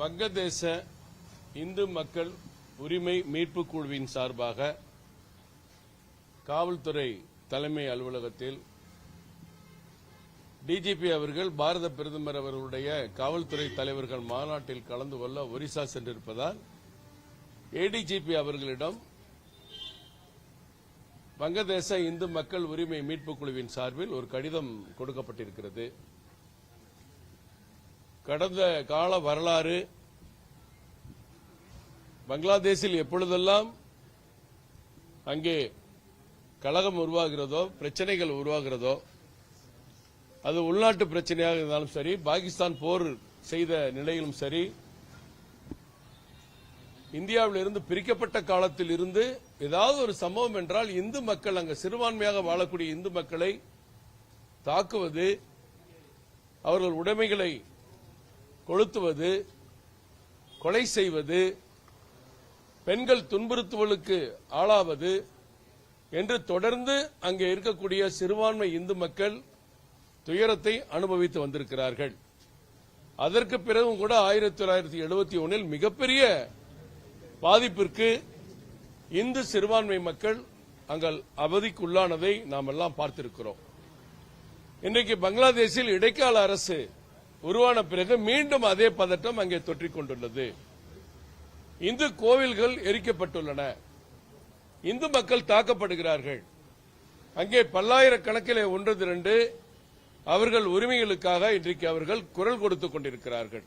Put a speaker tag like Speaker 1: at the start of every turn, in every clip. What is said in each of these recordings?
Speaker 1: வங்கதேச இந்து மக்கள் உரிமை மீட்பு குழுவின் சார்பாக காவல்துறை தலைமை அலுவலகத்தில் டிஜிபி அவர்கள் பாரத பிரதமர் அவர்களுடைய காவல்துறை தலைவர்கள் மாநாட்டில் கலந்து கொள்ள ஒரிசா சென்றிருப்பதால் ஏடிஜிபி அவர்களிடம் வங்கதேச இந்து மக்கள் உரிமை மீட்புக் குழுவின் சார்பில் ஒரு கடிதம் கொடுக்கப்பட்டிருக்கிறது. கடந்த கால வரலாறு பங்களாதேஷில் எப்பொழுதெல்லாம் அங்கே கழகம் உருவாகிறதோ பிரச்சனைகள் உருவாகிறதோ அது உள்நாட்டு பிரச்சனையாக இருந்தாலும் சரி பாகிஸ்தான் போர் செய்த நிலையிலும் சரி இந்தியாவில் இருந்து பிரிக்கப்பட்ட காலத்தில் இருந்து ஏதாவது ஒரு சம்பவம் என்றால் இந்து மக்கள் அங்கு சிறுபான்மையாக வாழக்கூடிய இந்து மக்களை தாக்குவது அவர்கள் உடைமைகளை கொளுத்துவது கொலை செய்வது பெண்கள் துன்புறுத்துவலுக்கு ஆளாவது என்று தொடர்ந்து அங்கே இருக்கக்கூடிய சிறுபான்மை இந்து மக்கள் துயரத்தை அனுபவித்து வந்திருக்கிறார்கள். அதற்கு பிறகும் கூட ஆயிரத்தி தொள்ளாயிரத்தி எழுபத்தி ஒன்றில் மிகப்பெரிய பாதிப்பிற்கு இந்து சிறுபான்மை மக்கள் அங்கள் அவதிக்குள்ளானதை நாம் எல்லாம் பார்த்திருக்கிறோம். இன்றைக்கு பங்களாதேஷில் இடைக்கால அரசு உருவான பிறகு மீண்டும் அதே பதட்டம் அங்கே தொற்றிக் கொண்டுள்ளது இந்து கோவில்கள் எரிக்கப்பட்டுள்ளன. இந்து மக்கள் தாக்கப்படுகிறார்கள். அங்கே பல்லாயிரக்கணக்கிலே ஒன்று திரண்டு அவர்கள் உரிமைகளுக்காக இன்றைக்கு அவர்கள் குரல் கொடுத்துக் கொண்டிருக்கிறார்கள்.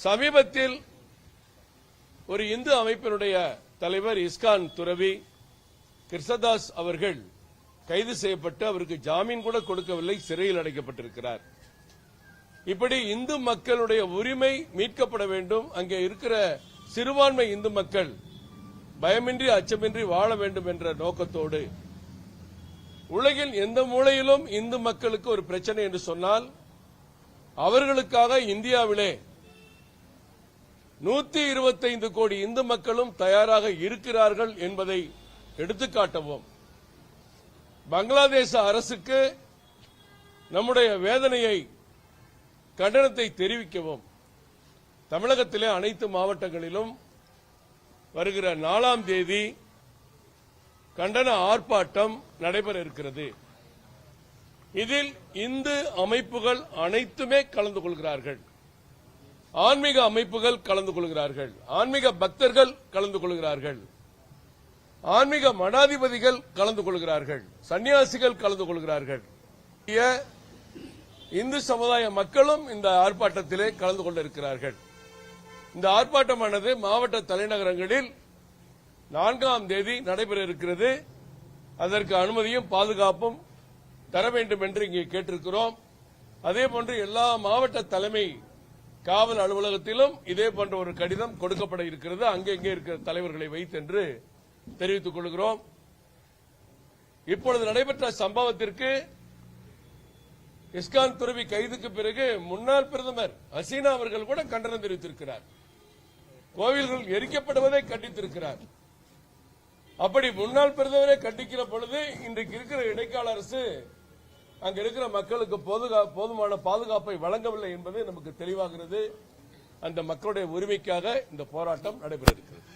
Speaker 1: சமீபத்தில் ஒரு இந்து அமைப்பினுடைய தலைவர் இஸ்கான் துறவி கிருஷ்ணதாஸ் அவர்கள் கைது செய்யப்பட்டு அவருக்கு ஜாமீன் கூட கொடுக்கவில்லை சிறையில் அடைக்கப்பட்டிருக்கிறார். இப்படி இந்து மக்களுடைய உரிமை மீட்கப்பட வேண்டும். அங்கே இருக்கிற சிறுபான்மை இந்து மக்கள் பயமின்றி அச்சமின்றி வாழ வேண்டும் என்ற நோக்கத்தோடு உலகில் எந்த மூலையிலும் இந்து மக்களுக்கு ஒரு பிரச்சனை என்று சொன்னால் அவர்களுக்காக இந்தியாவிலே நூத்தி இருபத்தைந்து கோடி இந்து மக்களும் தயாராக இருக்கிறார்கள் என்பதை எடுத்துக்காட்டவும். பங்களாதேச அரசுக்கு நம்முடைய வேதனையை கண்டனத்தை தெரிவிக்கவும். தமிழகத்திலே அனைத்து மாவட்டங்களிலும் வருகிற நாலாம் தேதி கண்டன ஆர்ப்பாட்டம் நடைபெற இருக்கிறது. இதில் இந்து அமைப்புகள் அனைத்துமே கலந்து கொள்கிறார்கள். ஆன்மீக அமைப்புகள் கலந்து கொள்கிறார்கள். ஆன்மீக பக்தர்கள் கலந்து கொள்கிறார்கள். ஆன்மீக மடாதிபதிகள் கலந்து கொள்கிறார்கள். சன்னியாசிகள் கலந்து கொள்கிறார்கள். இந்து சமுதாய மக்களும் இந்த ஆர்ப்பாட்டத்திலே கலந்து கொண்டிருக்கிறார்கள். இந்த ஆர்ப்பாட்டமானது மாவட்ட தலைநகரங்களில் நான்காம் தேதி நடைபெற இருக்கிறது அதற்கு அனுமதியும் பாதுகாப்பும் தர வேண்டும் என்று இங்கே கேட்டிருக்கிறோம். அதே போன்று எல்லா மாவட்ட தலைமை காவல் அலுவலகத்திலும் இதே போன்ற ஒரு கடிதம் கொடுக்கப்பட இருக்கிறது. அங்கெங்கே இருக்கிற தலைவர்களை வைத்தென்று தெரிவித்துக் கொள்கிறோம். இப்பொழுது நடைபெற்ற சம்பவத்திற்கு இஸ்கான் துறவி கைதுக்கு பிறகு முன்னாள் பிரதமர் ஹசீனா அவர்கள் கூட கண்டனம் தெரிவித்திருக்கிறார். கோவில்கள் எரிக்கப்படுவதை கண்டித்திருக்கிறார். அப்படி முன்னாள் பிரதமரை கண்டிக்கிற பொழுது இன்றைக்கு இருக்கிற இடைக்கால அரசு அங்க இருக்கிற மக்களுக்கு போதுமான பாதுகாப்பை வழங்கவில்லை என்பது நமக்கு தெளிவாகிறது. அந்த மக்களுடைய உரிமைக்காக இந்த போராட்டம் நடைபெற இருக்கிறது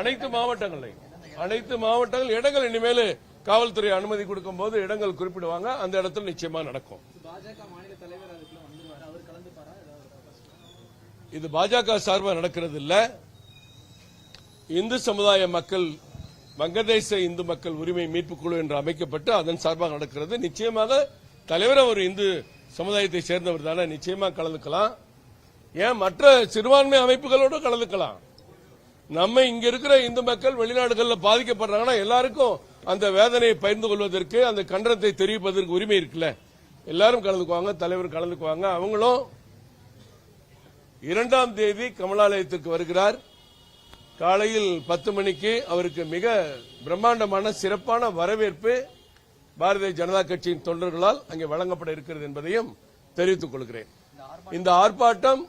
Speaker 1: அனைத்து மாவட்டங்களையும். அனைத்து மாவட்டங்கள் இடங்கள் இனிமேல் காவல்துறை அனுமதி கொடுக்கும் போது இடங்கள் குறிப்பிடுவாங்க. அந்த இடத்துல நிச்சயமா நடக்கும். இது பாஜக சார்பாக நடக்கிறது இல்ல. இந்து சமுதாய மக்கள் வங்கதேச இந்து மக்கள் உரிமை மீட்பு குழு என்று அமைக்கப்பட்டு அதன் சார்பாக நடக்கிறது. நிச்சயமாக தலைவர் ஒரு இந்து சமுதாயத்தை சேர்ந்தவர் தானே. நிச்சயமா கலந்துக்கலாம். ஏன்? மற்ற சிறுபான்மை அமைப்புகளோடு கலந்துக்கலாம். நம்ம இங்க இருக்கிற இந்து மக்கள் வெளிநாடுகளில் பாதிக்கப்படுறாங்கன்னா எல்லாருக்கும் அந்த வேதனையை பகிர்ந்து கொள்வதற்கு அந்த கண்டனத்தை தெரிவிப்பதற்கு உரிமை இருக்குல்ல? எல்லாரும் கலந்துக்குவாங்க தலைவர் கலந்துக்குவாங்க. அவங்களும் இரண்டாம் தேதி கமலாலயத்திற்கு வருகிறார். காலையில் பத்து மணிக்கு அவருக்கு மிக பிரம்மாண்டமான சிறப்பான வரவேற்பு பாரதிய ஜனதா கட்சியின் தொண்டர்களால் அங்கே வழங்கப்பட இருக்கிறது என்பதையும் தெரிவித்துக் கொள்கிறேன். இந்த ஆர்ப்பாட்டம்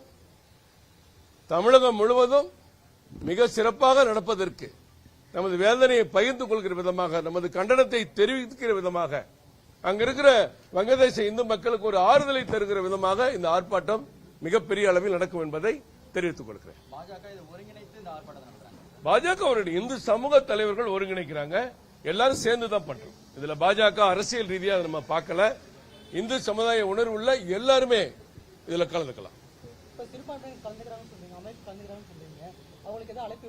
Speaker 1: தமிழகம் முழுவதும் மிக சிறப்பாக நடப்பதற்கு நமது வேதனையை பகிர்ந்து கொள்கிற விதமாக நமது கண்டனத்தை தெரிவிக்கிற விதமாக அங்க இருக்கிற வங்கதேச இந்து மக்களுக்கு ஒரு ஆறுதலை தருகிற விதமாக இந்த ஆர்ப்பாட்டம் மிகப்பெரிய அளவில் நடக்கும் என்பதை தெரிவித்துக் கொள்கிறேன்.
Speaker 2: பாஜக ஒருங்கிணைத்து இந்த
Speaker 1: சமூக தலைவர்கள் ஒருங்கிணைக்கிறாங்க. எல்லாரும் சேர்ந்து தான் பண்றோம். இதுல பாஜக அரசியல் ரீதியா அதை நம்ம பார்க்கல. இந்து சமுதாய உணர்வுள்ள எல்லாருமே இதுல கலந்துக்கலாம்.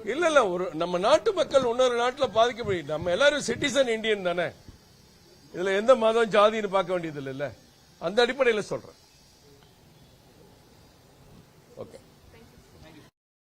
Speaker 1: இல்ல இல்ல ஒரு நம்ம நாட்டு மக்கள் இன்னொரு நாட்டுல பாதிக்க முடியும் நம்ம எல்லாரும் சிட்டிசன் இந்தியன் தானே. இதுல எந்த மதம் ஜாதின்னு பார்க்க வேண்டியது இல்ல. அந்த அடிப்படையில சொல்றேன்.